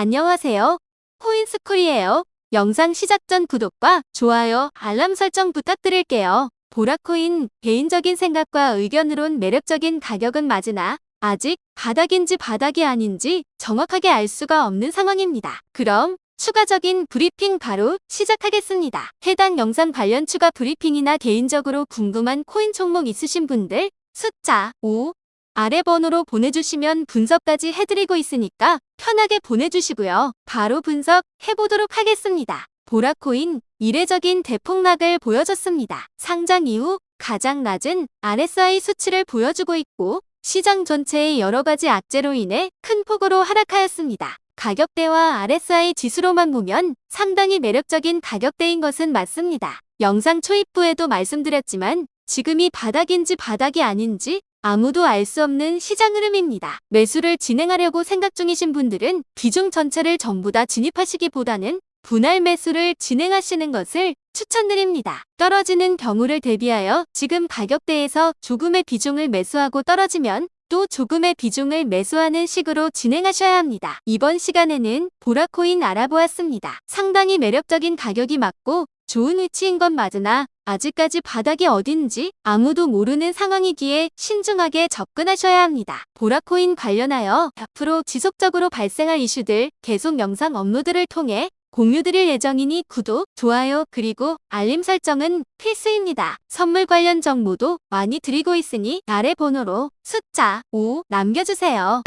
안녕하세요. 코인스쿨이에요. 영상 시작 전 구독과 좋아요, 알람 설정 부탁드릴게요. 보라코인 개인적인 생각과 의견으론 매력적인 가격은 맞으나 아직 바닥인지 바닥이 아닌지 정확하게 알 수가 없는 상황입니다. 그럼 추가적인 브리핑 바로 시작하겠습니다. 해당 영상 관련 추가 브리핑이나 개인적으로 궁금한 코인 종목 있으신 분들 숫자 5 아래 번호로 보내주시면 분석까지 해드리고 있으니까 편하게 보내주시고요. 바로 분석 해보도록 하겠습니다. 보라코인 이례적인 대폭락을 보여줬습니다. 상장 이후 가장 낮은 RSI 수치를 보여주고 있고 시장 전체의 여러 가지 악재로 인해 큰 폭으로 하락하였습니다. 가격대와 RSI 지수로만 보면 상당히 매력적인 가격대인 것은 맞습니다. 영상 초입부에도 말씀드렸지만 지금이 바닥인지 바닥이 아닌지 아무도 알 수 없는 시장 흐름입니다. 매수를 진행하려고 생각 중이신 분들은 비중 전체를 전부 다 진입하시기보다는 분할 매수를 진행하시는 것을 추천드립니다. 떨어지는 경우를 대비하여 지금 가격대에서 조금의 비중을 매수하고 떨어지면 또 조금의 비중을 매수하는 식으로 진행하셔야 합니다. 이번 시간에는 보라코인 알아보았습니다. 상당히 매력적인 가격이 맞고 좋은 위치인 건 맞으나 아직까지 바닥이 어딘지 아무도 모르는 상황이기에 신중하게 접근하셔야 합니다. 보라코인 관련하여 앞으로 지속적으로 발생할 이슈들 계속 영상 업로드를 통해 공유드릴 예정이니 구독, 좋아요, 그리고 알림 설정은 필수입니다. 선물 관련 정보도 많이 드리고 있으니 아래 번호로 숫자 5 남겨주세요.